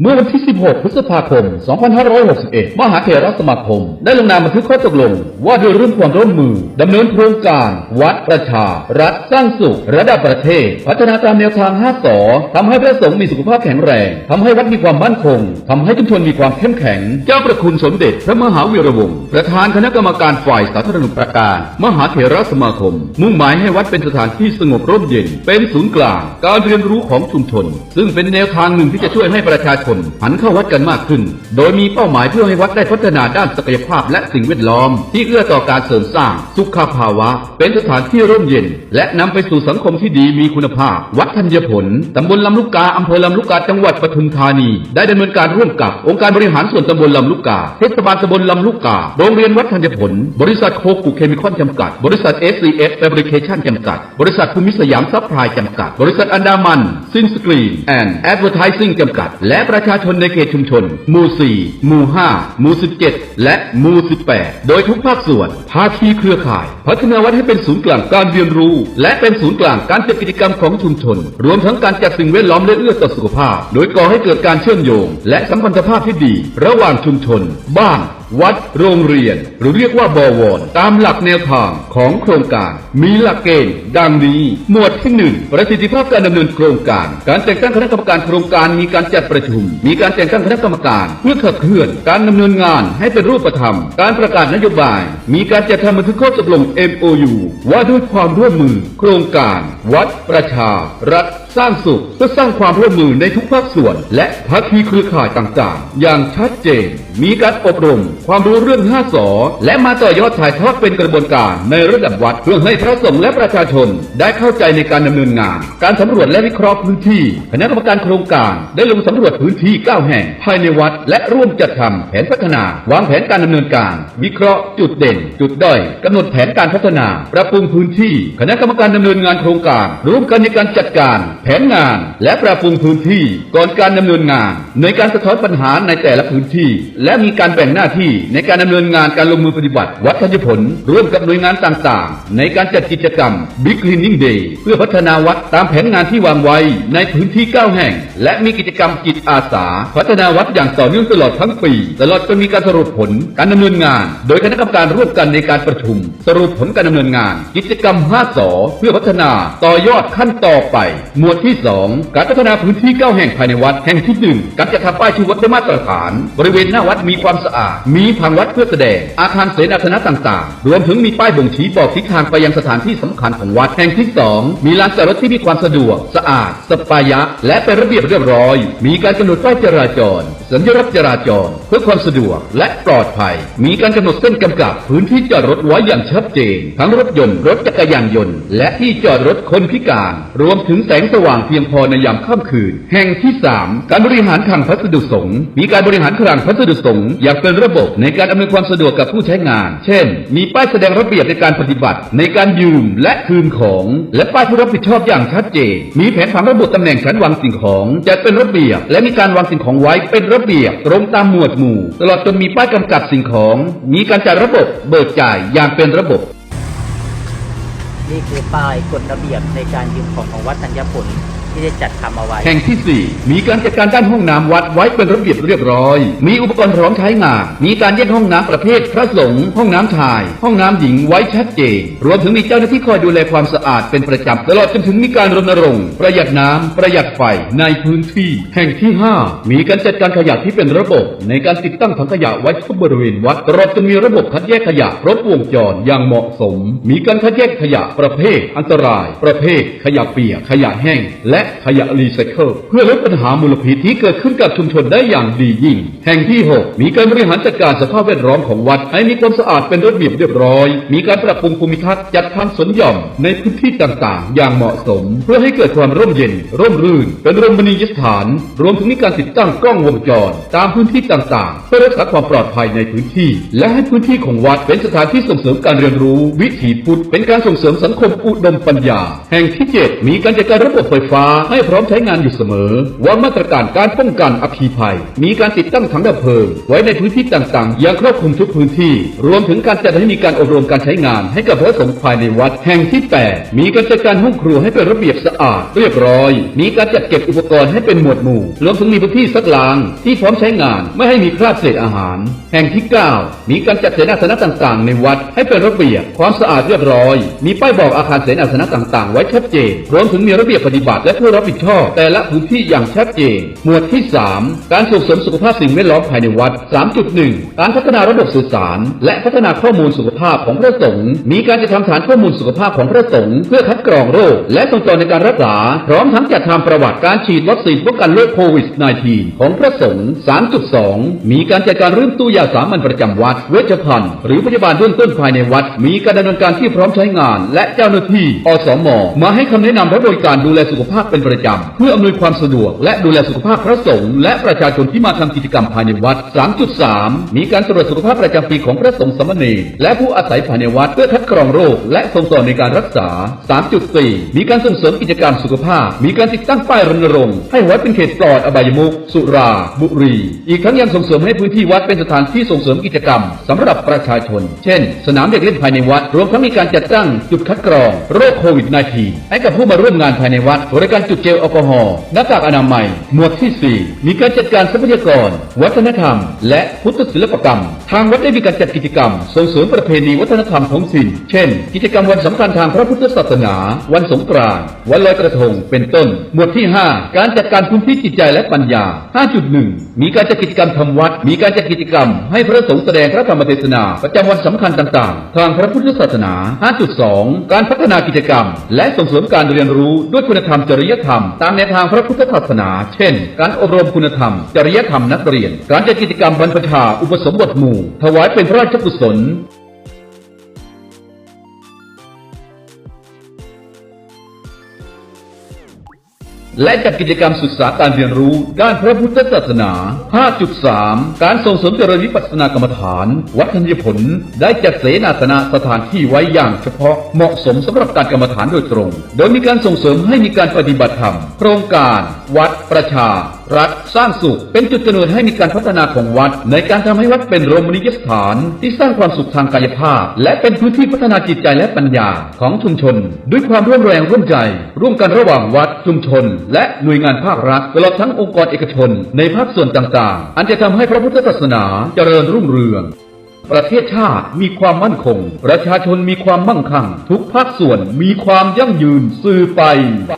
เมื่อวันที่ 16 พฤษภาคม 2561 มหาเถรสมาคม ได้ลงนามบันทึกข้อตกลง ว่าด้วยเรื่องความร่วมมือดำเนินโครงการ วัดประชา รัฐสร้างสุข ระดับประเทศ พัฒนาตามแนวทาง 5สอทำให้พระสงฆ์มีสุขภาพแข็งแรง ทำให้วัดมีความมั่นคง ทำให้ชุมชนมีความเข้มแข็ง เจ้าประคุณสมเด็จพระมหาวีระวงศ์ ประธานคณะกรรมการฝ่ายสาธารณปรการ มหาเถรสมาคม มุ่งหมายให้วัดเป็นสถานที่สงบร่มเย็น เป็นศูนย์กลาง การเรียนรู้ของชุมชน ซึ่งเป็นแนวทางหนึ่งที่จะช่วยให้ประชาชนหันเข้าวัดกันมากขึ้น โดยมีเป้าหมายเพื่อให้วัดได้พัฒนาด้านศักยภาพและสิ่งแวดล้อม ที่เอื้อต่อการเสริมสร้าง สุขภาวะ เป็นสถานที่ร่มเย็น และนำไปสู่สังคมที่ดีมีคุณภาพ วัดธัญผลตำบลลำลูกกาอำเภอลำลูกกาจังหวัดปทุมธานี ได้ดำเนินการร่วมกับองค์การบริหารส่วนตำบลลำลูกกาเทศบาลตำบลลำลูกกาโรงเรียนวัดธัญผล บริษัทโคกุเคมีคอนจำกัด บริษัท SCF Fabrication จำกัด บริษัทภูมิสยามซัพพลายจำกัด บริษัทอันดามันซินสกรีนแอนด์แอดเวอร์ทิซิ่งจำกัด และประชาชนในเขตชุมชน หมู่ 4 หมู่ 5 หมู่ 17 และหมู่ 18 โดยทุกภาคส่วน ภาคีเครือข่าย พัฒนาวัดให้เป็นศูนย์กลางการเรียนรู้ และเป็นศูนย์กลางการจัดกิจกรรมของชุมชน รวมทั้งการจัดสิ่งแวดล้อมและเอื้อต่อสุขภาพ โดยก่อให้เกิดการเชื่อมโยง และสัมพันธภาพที่ดี ระหว่างชุมชน บ้าน วัดโรงเรียน หรือเรียกว่าบวรตามหลักแนวทางของโครงการ มีหลักเกณฑ์ ดังนี้ หมวดที่หนึ่งประสิทธิภาพการดำเนินโครงการ การแต่งตั้งคณะกรรมการโครงการมีการจัดประชุม มีการแต่งตั้งคณะกรรมการเพื่อขับเคลื่อน การดำเนินงานให้เป็นรูปธรรม การประกาศนโยบาย มีการจัดทำบันทึกข้อตกลง MOU ว่าด้วยความร่วมมือ โครงการ วัดประชา รัฐ สร้างสุขเพื่อสร้างความร่วมมือในทุกภาคส่วน และภาคีเครือข่ายต่างๆ อย่างชัดเจน มีการอบรม ความรู้เรื่อง 5สอและมาต่อยอดถ่ายทอดเป็นกระบวนการในระดับวัดเพื่อให้พระสงฆ์และประชาชน ได้เข้าใจในการดำเนินงาน การสำรวจและวิเคราะห์พื้นที่คณะกรรมการโครงการ ได้ลงสำรวจพื้นที่ 9 แห่ง ภายในวัด และร่วมจัดทำแผนพัฒนาวางแผนการดำเนินการ วิเคราะห์จุดเด่น จุดด้อยกำหนดแผนการพัฒนา ปรับปรุงพื้นที่ คณะกรรมการดำเนินงานโครงการร่วมกันในการจัดการแผนงานและปรับปรุงพื้นที่ก่อนการดำเนินงาน ในการสะท้อนปัญหาในแต่ละพื้นที่ และมีการแบ่งหน้าที่ในการดำเนินงานการลงมือปฏิบัติ วัดธัญผล ร่วมกับหน่วยงานต่างๆ ในการจัดกิจกรรม Big Cleaning Day เพื่อพัฒนาวัดตามแผนงานที่วางไว้ในพื้นที่ 9 แห่ง และมีกิจกรรมจิตอาสา พัฒนาวัดอย่างต่อเนื่องตลอดทั้งปี ตลอดจนมีการสรุปผลการดำเนินงาน โดยคณะกรรมการร่วมกันในการประชุม สรุปผลการดำเนินงาน กิจกรรม 5สอเพื่อพัฒนาต่อยอดขั้นต่อไป หมวดที่ 2 การพัฒนาพื้นที่ 9 แห่งภายในวัดแห่งที่ 1การจัดทำป้ายชื่อวัดได้มาตรฐาน บริเวณหน้าวัดมีความสะอาด มีผังวัดเพื่อแสดง อาคารเสนาสนะต่างๆ รวมถึงมีป้ายบ่งชี้บอกทิศทางไปยังสถานที่สำคัญของวัดแห่งที่ 2 มีลานจอดรถที่มีความสะดวก สะอาดสปายะ และเป็นระเบียบเรียบร้อย มีการกำหนดป้ายจราจรสัญลักษณ์จราจร เพื่อความสะดวกและปลอดภัย มีการกำหนดเส้นกำกับพื้นที่จอดรถไว้อย่างชัดเจน ทั้งรถยนต์รถจักรยานยนต์ และที่จอดรถคนพิการ รวมถึงแสงสว่างเพียงพอในยามค่ำคืน แห่งที่ 3 การบริหารคลังพัสดุสงฆ์มีการบริหารคลังพัสดุสงฆ์อย่างเป็นระบบในการอำนวยความสะดวกกับผู้ใช้งาน เช่น มีป้ายแสดงระเบียบในการปฏิบัติ ในการยืมและคืนของ และป้ายผู้รับผิดชอบอย่างชัดเจน มีแผนผังระบุตำแหน่งชั้นวางสิ่งของจัดเป็นระเบียบ และมีการวางสิ่งของไว้เป็นระเบียบตรงตามหมวดหมู่ ตลอดจนมีป้ายกำกับสิ่งของ มีการจัดระบบเบิกจ่ายอย่างเป็นระบบ นี่คือป้ายกฎระเบียบในการยืมของของวัดธัญผลที่ได้จัดทำเอาไว้ แห่งที่ 4 มีการจัดการด้านห้องน้ำวัดไว้เป็นระเบียบเรียบร้อย มีอุปกรณ์พร้อมใช้งาน มีการแยกห้องน้ำประเภทพระสงฆ์ห้องน้ำชาย ห้องน้ำหญิงไว้ชัดเจน รวมถึงมีเจ้าหน้าที่คอยดูแลความสะอาดเป็นประจำตลอดจนถึงมีการรณรงค์ประหยัดน้ำประหยัดไฟในพื้นที่ แห่งที่ 5 มีการจัดการขยะที่เป็นระบบ ในการติดตั้งถังขยะไว้ทุกบริเวณวัดตลอดจนมีระบบคัดแยกขยะครบวงจรอย่างเหมาะสม มีการคัดแยกขยะประเภท อันตราย ประเภท ขยะเปียกขยะแห้ง และขยะรีไซเคิลเพื่อลดปัญหามลพิษที่เกิดขึ้นกับชุมชนได้อย่างดียิ่ง แห่งที่ 6 มีการบริหารจัดการสภาพแวดล้อมของวัด ให้มีความสะอาดเป็นระเบียบเรียบร้อย มีการปรับปรุงภูมิทัศน์จัดทำสวนหย่อมในพื้นที่ต่างๆ อย่างเหมาะสม เพื่อให้เกิดความร่มเย็น ร่มรื่น เป็นรมณียสถาน รวมถึงมีการติดตั้งกล้องวงจร ตามพื้นที่ต่างๆ เพื่อรักษาความปลอดภัยในพื้นที่ และให้พื้นที่ของวัดเป็นสถานที่ส่งเสริมการเรียนรู้ วิถีพุทธเป็นการส่งเสริมสังคมอุดมปัญญา แห่งที่7มีการจัดการระบบไฟฟ้าให้พร้อมใช้งานอยู่เสมอวางมาตรการการป้องกันอัคคีภัย มีการติดตั้งถังดับเพลิง ไว้ในพื้นที่ต่างๆ อย่างครอบคลุมทุกพื้นที่ รวมถึงการจัดให้มีการอบรมการใช้งาน ให้กับพระสงฆ์ภายในวัด แห่งที่ 8 มีการจัดการห้องครัวให้เป็นระเบียบสะอาด เรียบร้อย มีการจัดเก็บอุปกรณ์ให้เป็นหมวดหมู่ รวมถึงมีพื้นที่ซักล้าง ที่พร้อมใช้งานไม่ให้มีคราบเศษอาหาร แห่งที่ 9 มีการจัดเสนาสนะต่างๆ ในวัดให้เป็นระเบียบความสะอาดเรียบร้อย มีป้ายบอกอาคารเสนาสนะต่างๆ ไว้ชัดเจนรวมถึงมีระเบียบปฏิบัติและผู้รับผิดชอบ แต่ละพื้นที่อย่างชัดเจน หมวดที่ 3 การส่งเสริมสุขภาพสิ่งแวดล้อมภายในวัด 3.1 การพัฒนาระบบสื่อสาร และพัฒนาข้อมูลสุขภาพของพระสงฆ์มีการจัดทำฐานข้อมูลสุขภาพของพระสงฆ์เพื่อคัดกรองโรค และส่งต่อในการรักษา พร้อมทั้งจัดทำประวัติการฉีดวัคซีนป้องกันโรคโควิด -19 ของพระสงฆ์ 3.2 มีการจัดการเรื่องตู้ยาสามัญประจำวัด เวชภัณฑ์หรือพยาบาลเบื้องต้นภายในวัด มีการดำเนินการที่พร้อมใช้งาน และและเจ้าหน้าที่ อสม มาให้คำแนะนำและบริการดูแลสุขภาพเป็นประจำ เพื่ออำนวยความสะดวก และดูแลสุขภาพพระสงฆ์และประชาชนที่มาทำกิจกรรมภายในวัด 3.3 มีการตรวจสุขภาพประจำปีของพระสงฆ์สมณรและผู้อาศัยภายในวัดเพื่อคัดกรองโรค และส่งต่อในการรักษา 3.4 มีการส่งเสริมกิจการสุขภาพ มีการติดตั้งป้ายรณรงค์ให้วัดเป็นเขตปลอดอบายมุขสุรา บุรี อีกทั้งยังส่งเสริมให้พื้นที่วัดเป็นสถานที่ส่งเสริมกิจกรรมสำหรับประชาชน เช่น สนามเด็กเล่นภายในวัด รวมทั้งมีการจัดตั้งจุดคัดกรองโรคโควิด -19 ให้กับผู้มาร่วมงานภายในวัดบริการจุดเจลแอลกอฮอล์หน้ากากอนามัย หมวดที่ 4 มีการจัดการทรัพยากร วัฒนธรรม และพุทธศิลปกรรม ทางวัดได้มีการจัดกิจกรรม ส่งเสริมประเพณีวัฒนธรรมท้องถิ่น เช่น กิจกรรมวันสำคัญทางพระพุทธศาสนา วันสงกรานต์วันลอยกระทง เป็นต้น หมวดที่ 5 การจัดการพื้นที่จิตใจและปัญญา 5.1 มีการจัดกิจกรรมทำวัด มีการจัดกิจกรรม ให้พระสงฆ์แสดงพระธรรมเทศนา ประจำวันสำคัญต่าง ๆ ทางพระพุทธศาสนา 5.2การพัฒนากิจกรรม และส่งเสริมการเรียนรู้ด้วยคุณธรรมจริยธรรม ตามแนวทางพระพุทธศาสนา เช่น การอบรมคุณธรรม จริยธรรมนักเรียน การจัดกิจกรรมบรรพชาอุปสมบทหมู่ ถวายเป็นพระราชกุศล และจัดกิจกรรมศึกษาการเรียนรู้ด้านพระพุทธศาสนา 5.3 การส่งเสริมเจริญวิปัสสนากรรมฐาน วัดธัญผล ได้จัดเสนาสนะสถานที่ไว้อย่างเฉพาะเหมาะสมสำหรับการกรรมฐานโดยตรง โดยมีการส่งเสริมให้มีการปฏิบัติธรรม โครงการวัดประชา รัฐสร้างสุข เป็นจุดกำเนิดให้มีการพัฒนาของวัด ในการทำให้วัดเป็นโรมณียสถาน ที่สร้างความสุขทางกายภาพ และเป็นพื้นที่พัฒนาจิตใจและปัญญาของชุมชน ด้วยความร่วมแรงร่วมใจ ร่วมกันระหว่างวัดชุมชน และหน่วยงานภาครัฐตลอดทั้งองค์กรเอกชน ในภาคส่วนต่างๆ อันจะทำให้พระพุทธศาสนาเจริญรุ่งเรืองประเทศชาติมีความมั่นคง ประชาชนมีความมั่งคั่ง ทุกภาคส่วนมีความยั่งยืนสืบไปไป